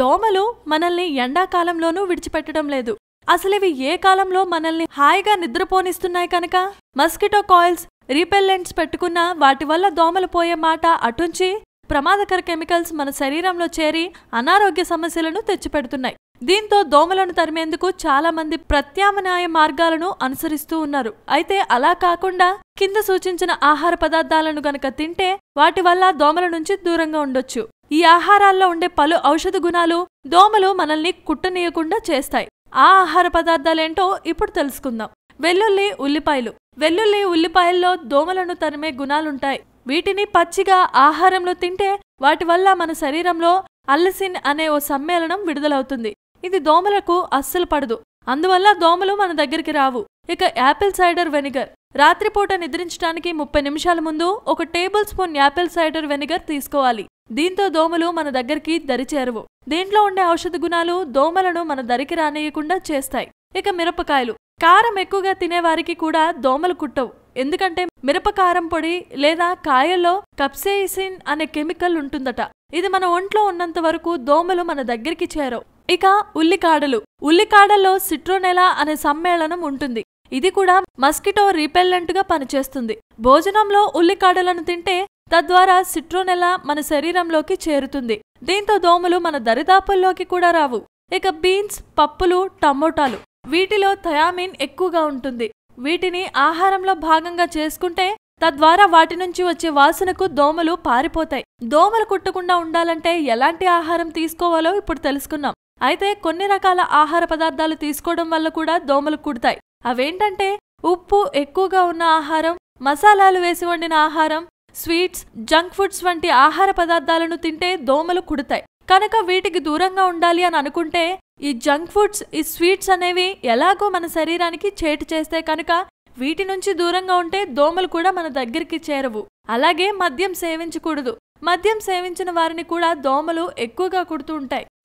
దోమలు మనల్ని ఎండాకాలంలోనూ విడిచిపెట్టడం లేదు. అసలివి ఏ కాలంలో మనల్ని హాయిగా నిద్రపోనిస్తున్నాయి కనుక? మస్కిటో కాయిల్స్ రీపెల్లెంట్స్ పెట్టుకున్నా వాటి వల్ల దోమలు పోయే మాట అటుంచి ప్రమాదకర కెమికల్స్ మన శరీరంలో చేరి అనారోగ్య సమస్యలను తెచ్చిపెడుతున్నాయి. దీంతో దోమలను తరిమేందుకు చాలా మంది ప్రత్యామ్నాయ మార్గాలను అనుసరిస్తూ ఉన్నారు. అయితే అలా కాకుండా కింద సూచించిన ఆహార పదార్థాలను గనక తింటే వాటి వల్ల దోమల నుంచి దూరంగా ఉండొచ్చు. ఈ ఆహారాల్లో ఉండే పలు ఔషధ గుణాలు దోమలు మనల్ని కుట్టనీయకుండా చేస్తాయి. ఆ ఆహార పదార్థాలేంటో ఇప్పుడు తెలుసుకుందాం. వెల్లుల్లి ఉల్లిపాయలు. వెల్లుల్లి ఉల్లిపాయల్లో దోమలను తరిమే గుణాలుంటాయి. వీటిని పచ్చిగా ఆహారంలో తింటే వాటి వల్ల మన శరీరంలో అల్లసిన్ అనే ఓ సమ్మేళనం విడుదలవుతుంది. ఇది దోమలకు అస్సలు పడదు. అందువల్ల దోమలు మన దగ్గరికి రావు. ఇక యాపిల్ సైడర్ వెనిగర్. రాత్రిపూట నిద్రించడానికి ముప్పై నిమిషాల ముందు ఒక tablespoon apple cider vinegar తీసుకోవాలి. దీంతో దోమలు మన దగ్గరికి దరిచేరవు. దీంట్లో ఉండే ఔషధ గుణాలు దోమలను మన దరికి రానియకుండా చేస్తాయి. ఇక మిరపకాయలు. కారం ఎక్కువగా తినేవారికి కూడా దోమలు కుట్టవు. ఎందుకంటే మిరపకారం పొడి లేదా కాయల్లో కప్సేయిసిన్ అనే కెమికల్ ఉంటుందట. ఇది మన ఒంట్లో ఉన్నంత వరకు దోమలు మన దగ్గరికి చేరవు. ఇక ఉల్లికాడలు. ఉల్లికాడల్లో సిట్రోనెలా అనే సమ్మేళనం ఉంటుంది. ఇది కూడా మస్కిటో రీపెల్లెంట్గా పనిచేస్తుంది. భోజనంలో ఉల్లికాడలను తింటే తద్వారా సిట్రోనెలా మన శరీరంలోకి చేరుతుంది. దీంతో దోమలు మన దరిదాపుల్లోకి కూడా రావు. ఇక బీన్స్ పప్పులు టమోటాలు వీటిలో థయామిన్ ఎక్కువగా ఉంటుంది. వీటిని ఆహారంలో భాగంగా చేసుకుంటే తద్వారా వాటి నుంచి వచ్చే వాసనకు దోమలు పారిపోతాయి. దోమలు కుట్టకుండా ఉండాలంటే ఎలాంటి ఆహారం తీసుకోవాలో ఇప్పుడు తెలుసుకున్నాం. అయితే కొన్ని రకాల ఆహార పదార్థాలు తీసుకోవడం వల్ల కూడా దోమలు కుడతాయి. అవేంటంటే ఉప్పు ఎక్కువగా ఉన్న ఆహారం మసాలాలు వేసి వండిన ఆహారం స్వీట్స్ జంక్ ఫుడ్స్ వంటి ఆహార పదార్థాలను తింటే దోమలు కుడతాయి. కనుక వీటికి దూరంగా ఉండాలి అని అనుకుంటే ఈ జంక్ ఫుడ్స్ ఈ స్వీట్స్ అనేవి ఎలాగో మన శరీరానికి చేటు చేస్తాయి కనుక వీటి నుంచి దూరంగా ఉంటే దోమలు కూడా మన దగ్గరికి చేరవు. అలాగే మద్యం సేవించకూడదు. మద్యం సేవించిన వారిని కూడా దోమలు ఎక్కువగా కుడుతూ ఉంటాయి.